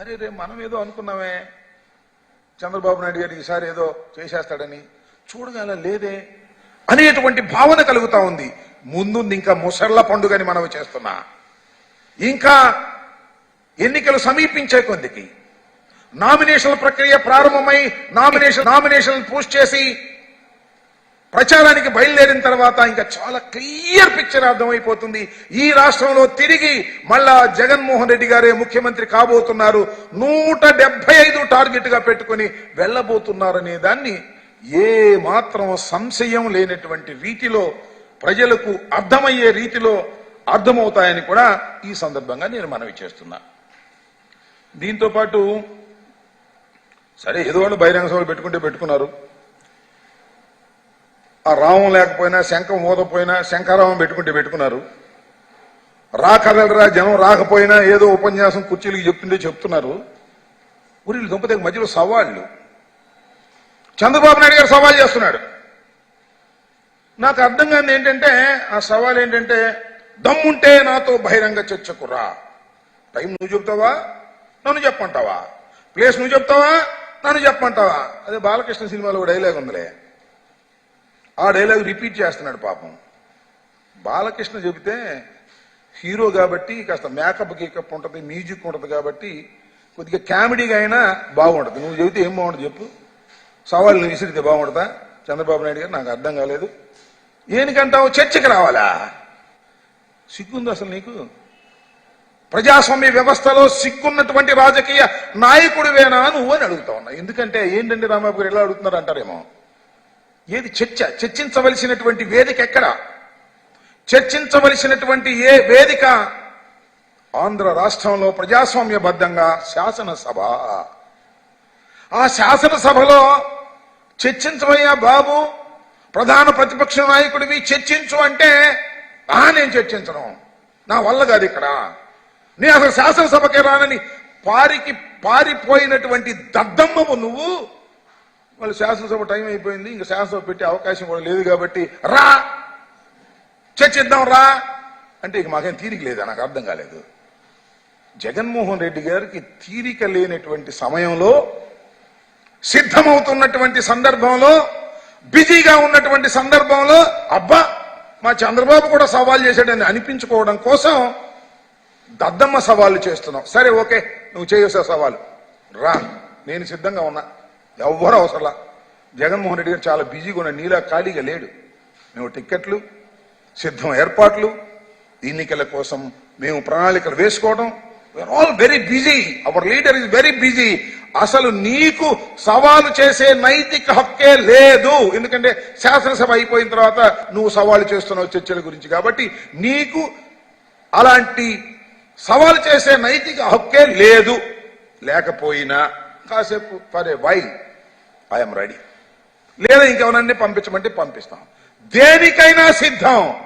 అరే రే మనం ఏదో అనుకున్నామే. చంద్రబాబు నాయుడు గారు ఈసారి ఏదో చేసేస్తాడని. చూడగల లేదే అనేటువంటి భావన కలుగుతా ఉంది. ముందుంది ఇంకా ముసళ్ళ పండుగని మనం చేస్తున్నా. ఇంకా ఎన్నికలు సమీపించే కొద్దికి. నామినేషన్ ప్రక్రియ ప్రారంభమై నామినేషన్ నామినేషన్ పోస్ట్ చేసి ప్రచారానికి బయలుదేరిన తర్వాత ఇంకా చాలా క్లియర్ పిక్చర్ అర్థమైపోతుంది. ఈ రాష్ట్రంలో తిరిగి మళ్ళా జగన్మోహన్ రెడ్డి గారే ముఖ్యమంత్రి కాబోతున్నారు. నూట డెబ్బై ఐదు టార్గెట్గా పెట్టుకుని వెళ్ళబోతున్నారనే దాన్ని ఏ మాత్రం సంశయం లేనటువంటి రీతిలో ప్రజలకు అర్థమయ్యే రీతిలో అర్థమవుతాయని కూడా ఈ సందర్భంగా నేను మనవి చేస్తున్నా. దీంతో పాటు సరే ఏదో వాళ్ళు బహిరంగ సభలు పెట్టుకుంటే పెట్టుకున్నారు. ఆ రామం లేకపోయినా శంఖం మోదపోయినా శంఖారామం పెట్టుకుంటే పెట్టుకున్నారు. రాకదలరా జనం రాకపోయినా ఏదో ఉపన్యాసం కుర్చీలకి చెప్తుంటే చెప్తున్నారు. ఊరిళ్ళు దుంపతే మధ్యలో సవాళ్ళు. చంద్రబాబు నాయుడు గారు సవాల్ చేస్తున్నాడు. నాకు అర్థం కాని ఏంటంటే ఆ సవాల్ ఏంటంటే దమ్ముంటే నాతో బహిరంగ చర్చకురా టైం నువ్వు చెప్తావా? నన్ను చెప్పంటావా ప్లేస్ నువ్వు చెప్తావా? నన్ను చెప్పంటావా అదే బాలకృష్ణ సినిమాలో డైలాగ్ ఉందిలే. ఆ డైలాగ్ రిపీట్ చేస్తున్నాడు పాపం. బాలకృష్ణ చెబితే హీరో కాబట్టి కాస్త మేకప్ గీకప్ ఉంటుంది మ్యూజిక్ ఉంటుంది కాబట్టి కొద్దిగా కామెడీగా అయినా బాగుంటుంది. నువ్వు చెబితే ఏం బాగుంటుంది చెప్పు. సవాళ్ళు నువ్వు విసిరితే బాగుంటుందా? చంద్రబాబు నాయుడు గారు నాకు అర్థం కాలేదు. ఏనికంటావు? చర్చకి రావాలా? సిగ్గుంది అసలు నీకు? ప్రజాస్వామ్య వ్యవస్థలో సిగ్గున్నటువంటి రాజకీయ నాయకుడివేనా నువ్వు? అని అడుగుతా ఉన్నా. ఎందుకంటే ఏంటండి రాంబాబు గారు ఎలా అడుగుతున్నారు అంటారేమో. ఏది చర్చ? చర్చించవలసినటువంటి వేదిక ఎక్కడ? చర్చించవలసినటువంటి ఏ వేదిక? ఆంధ్ర రాష్ట్రంలో ప్రజాస్వామ్యబద్ధంగా శాసనసభ. ఆ శాసనసభలో చర్చించవయ్యా బాబు ప్రధాన ప్రతిపక్ష నాయకుడివి చర్చించు అంటే ఆ నేను చర్చించను. నా వల్ల కాదు ఇక్కడ. నేను అసలు శాసనసభకే రానని పారికి పారిపోయినటువంటి దద్దమ్మవు నువ్వు. వాళ్ళు శాసనసభ టైం అయిపోయింది ఇంకా శాసనసభ పెట్టే అవకాశం కూడా లేదు కాబట్టి రా! చర్చిద్దాం రా! అంటే ఇక మాకేం తీరిక లేదా? నాకు అర్థం కాలేదు. జగన్మోహన్ రెడ్డి గారికి తీరిక లేనటువంటి సమయంలో సిద్ధమవుతున్నటువంటి సందర్భంలో బిజీగా ఉన్నటువంటి సందర్భంలో అబ్బా మా చంద్రబాబు కూడా సవాల్ చేశాడని అనిపించుకోవడం కోసం దద్దమ్మ సవాళ్ళు చేస్తున్నావు సరే ఓకే నువ్వు చేయవసా సవాలు. రా నేను సిద్ధంగా ఉన్నా. ఎవ్వరు అవసరంలా. జగన్మోహన్ రెడ్డి గారు చాలా బిజీగా ఉన్న నీలా ఖాళీగా లేడు. మేము టిక్కెట్లు సిద్ధం ఏర్పాట్లు ఎన్నికల కోసం మేము ప్రణాళికలు వేసుకోవడం. All very busy our leader is very busy అసలు నీకు సవాలు చేసే నైతిక హక్కే లేదు. ఎందుకంటే శాసనసభ అయిపోయిన తర్వాత నువ్వు సవాలు చేస్తున్నావు చర్చల గురించి కాబట్టి నీకు అలాంటి సవాలు చేసే నైతిక హక్కే లేదు. లేకపోయినా కాసేపు for a while I'm ready లేదా ఇంకెవరన్నీ పంపించమంటే పంపిస్తాం. దేనికైనా సిద్ధం.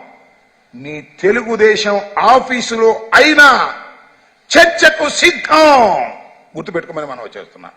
నీ తెలుగుదేశం ఆఫీసులో అయినా చర్చకు సిద్ధం. గుర్తుపెట్టుకోమని మనం చేస్తున్నాం.